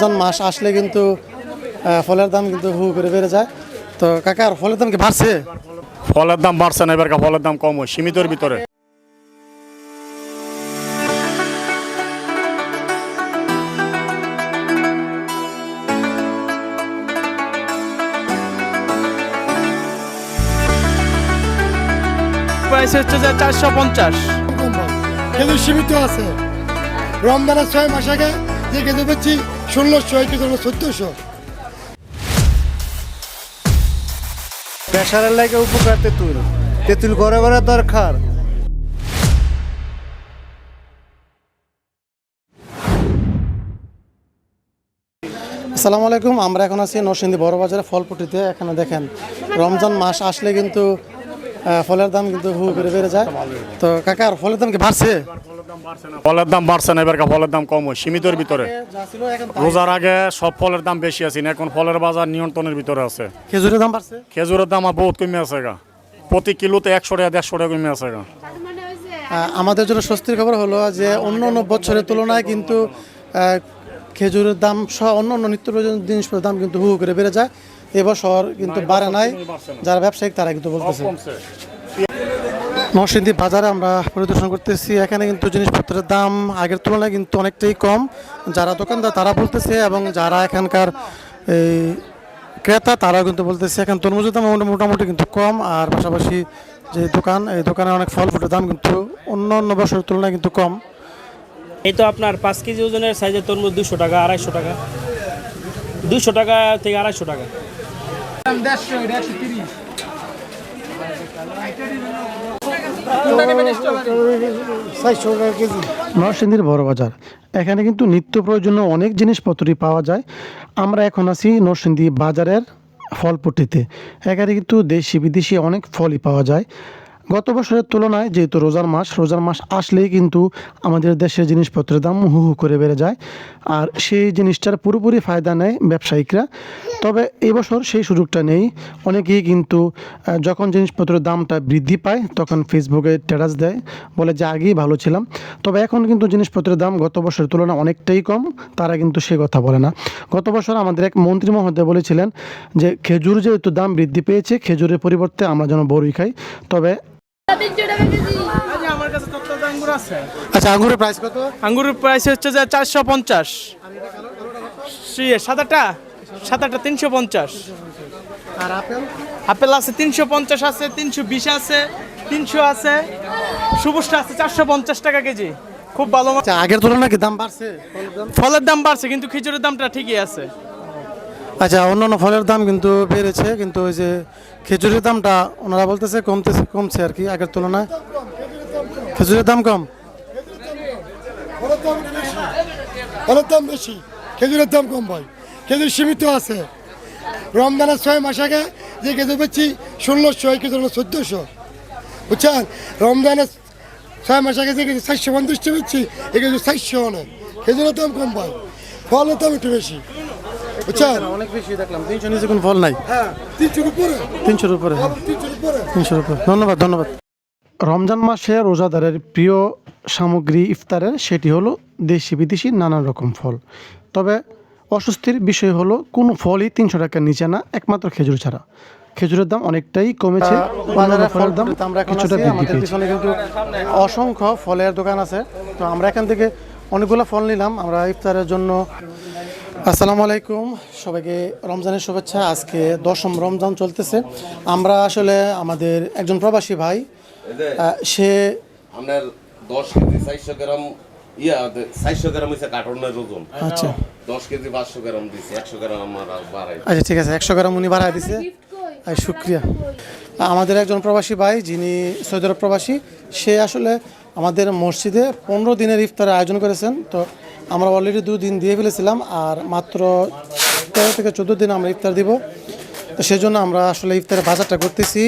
রমজান মাস আসলে কিন্তু আহ, ফলের দাম কিন্তু হু করে বেড়ে যায়। তো কাকার ফলের দাম কি বাড়ছে? ফলের দাম বাড়ছে না এবার ফলের দাম কম হয় সীমিতর ভিতরে। প্রাইস হচ্ছে যে চারশো পঞ্চাশ। খেজুর সীমিত আছে। রমজানের ছয় মাস আগে যে খেজুর পাচ্ছি ষোলোশো এই খেজুর চোদ্দশো প্রেশারের লাগে উপকার তেঁতুল। তেঁতুল ঘরে ঘরে দরকার। আসসালামু আলাইকুম আমরা এখন আছি নরসিংদী বড় বাজারে ফলপট্টিতে। এখানে দেখেন রমজান মাস আসলে কিন্তু ফলের দাম কিন্তু হু করে বেড়ে যায়। তো কাকার ফলের দাম কি বাড়ছে? ফলের দাম বাড়ছে না এবার ফলের দাম কম হয় সীমিতর ভিতরে। রোজার আগে সব ফলের দাম বেশি আছে এখন ফলের বাজার নিয়ন্ত্রণের ভিতরে আছে। খেজুরের দাম বাড়ছে? খেজুরের দাম আর বহুত কমে আছে গা। প্রতি কিলোতে একশো টাকা দেড়শো টাকা কমে আছে গা। আমাদের জন্য স্বস্তির খবর হলো যে অন্য অন্য বছরের তুলনায় কিন্তু খেজুরের দাম সহ অন্য অন্য নিত্য প্রয়োজনীয় জিনিসপত্রের দাম কিন্তু হু করে বেড়ে যায়। এবছর কিন্তু বাড়ে নাই। যারা ব্যবসায়িক তারা কিন্তু বলতেছে। নরসিংদী বাজারে আমরা পরিদর্শন করতেছি। এখানে কিন্তু জিনিসপত্রের দাম আগের তুলনায় কিন্তু অনেকটাই কম। যারা দোকানদার তারা বলতেছে এবং যারা এখানকার এই ক্রেতা তারাও কিন্তু বলতেছে এখন তরমুজের দাম মোটামুটি কিন্তু কম। আর পাশাপাশি যে দোকান এই দোকানে অনেক ফল ফুটের দাম কিন্তু অন্য অন্য বছরের তুলনায় কিন্তু কম। এই তো আপনার পাঁচ কেজি ওজনের সাইজের তরমুজ দুশো টাকা আড়াইশো টাকা। দুশো টাকা থেকে আড়াইশো টাকা। চারশো টাকা তিরিশ নরসিংদীর বড় বাজার। এখানে কিন্তু নিত্য প্রয়োজনীয় অনেক জিনিসপত্রই পাওয়া যায়। আমরা এখন আছি নরসিংদী বাজারের ফলপট্টিতে। এখানে কিন্তু দেশি বিদেশি অনেক ফলই পাওয়া যায়। গত বছরের তুলনায় যেহেতু রোজার মাস রোজার মাস আসলেই কিন্তু আমাদের দেশের জিনিসপত্রের দাম হু হু করে বেড়ে যায় আর সেই জিনিসটার পুরোপুরি ফায়দা নেয় ব্যবসায়িকরা। তবে এবছর সেই সুযোগটা নেই। অনেকেই কিন্তু যখন জিনিসপত্রের দামটা বৃদ্ধি পায় তখন ফেসবুকে স্ট্যাটাস দেয়, বলে যে আগেই ভালো ছিলাম। তবে এখন কিন্তু জিনিসপত্রের দাম গত বছরের তুলনায় অনেকটাই কম, তারা কিন্তু সে কথা বলে না। গত বছর আমাদের এক মন্ত্রী মহোদয় বলেছিলেন যে, খেজুর যেহেতু দাম বৃদ্ধি পেয়েছে, খেজুরের পরিবর্তে আমরা যেন বড়ই খাই। তবে তিনশো টাকা কেজি। আমার কাছে আঙ্গুর আছে। আচ্ছা আঙ্গুরের প্রাইস কত? আঙ্গুরের প্রাইস হচ্ছে যে চারশো পঞ্চাশ। সাদাটা? সাদাটা তিনশো পঞ্চাশ। আর আপেল? আপেল আছে তিনশো পঞ্চাশ আছে তিনশো বিশ আছে তিনশো আছে। সুপুষ্টা আছে চারশো পঞ্চাশ টাকা কেজি। খুব ভালো। আচ্ছা আগের তুলনায় কি দাম বাড়ছে? ফলের দাম? ফলের দাম বাড়ছে কিন্তু খিচুড়ির দামটা ঠিকই আছে। আচ্ছা অন্যান্য ফলের দাম কিন্তু বেড়েছে, কিন্তু ওই যে খেজুরের দামটা ওনারা বলতেছে কমতেছে, কমছে আর কি আগের তুলনায়। খেজুরের দাম কম? ফলের দাম বেশি, খেজুরের দাম কম ভাই। খেজুর সীমিত আছে। রমজানের ছয় মাস আগে যে খেজুর পাচ্ছি ষোলোশো, এই খেজুর চোদ্দোশো। বুঝছেন? রমজানের ছয় মাস আগে যে খেজুর চারশো পঞ্চাশটা পাচ্ছি এই খেজুর চারশো অনেক খেজুরের দাম কম ভাই, ফলের দাম একটু বেশি। বুঝছেন অনেক বেশি দেখলাম। তিনশো নিচে কোনো ফল নাই। হ্যাঁ তিনশোর উপরে। তিনশোর উপরে। হ্যাঁ তিনশোর উপরে। ধন্যবাদ ধন্যবাদ। রমজান মাসে রোজাদারের প্রিয় সামগ্রী ইফতারের সেটি হলো দেশি বিদেশি নানান রকম ফল। তবে অস্বস্তির বিষয় হলো কোনো ফলই তিনশো টাকার নিচে না একমাত্র খেজুর ছাড়া। খেজুরের দাম অনেকটাই কমেছে বাজারে ফলের দাম আমরা কিছুটা বৃদ্ধি পেয়েছে। পিছনে কিন্তু অসংখ্য ফলের দোকান আছে। তো আমরা এখান থেকে অনেকগুলো ফল নিলাম। আমরা ইফতারের জন্য আসসালামু আলাইকুম। সবাইকে রমজানের শুভেচ্ছা। আজকে দশম রমজান চলতেছে। আমরা আসলে আমাদের একজন প্রবাসী ভাই সে আপনার দশ কেজি চারশো গ্রাম ইয়া চারশো গ্রাম হচ্ছে কার্টনের ওজন। আচ্ছা। দশ কেজি পাঁচশো গ্রাম দিচ্ছে একশো গ্রাম আমার বাড়াই আচ্ছা ঠিক আছে একশো গ্রাম উনি বাড়াই দিছে। শুক্রিয়া। আমাদের একজন প্রবাসী ভাই, যিনি সৌদি আরব প্রবাসী, সে আসলে আমাদের মসজিদে পনেরো দিনের ইফতারের আয়োজন করেছেন। তো আমরা অলরেডি দু দিন দিয়ে ফেলেছিলাম, আর মাত্র তেরো থেকে চোদ্দ দিন আমরা ইফতার দিব। তো সেই জন্য আমরা আসলে ইফতারের বাজারটা করতেছি।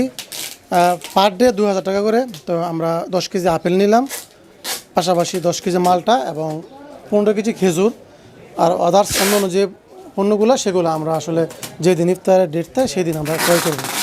পার ডে দু হাজার টাকা করে। তো আমরা দশ কেজি আপেল নিলাম, পাশাপাশি দশ কেজি মালটা এবং পনেরো কেজি খেজুর। আর আদার্স অন্য যে পণ্যগুলো সেগুলো আমরা আসলে যেদিন ইফতারের ডেট থাকে সেদিন আমরা ক্রয় করব।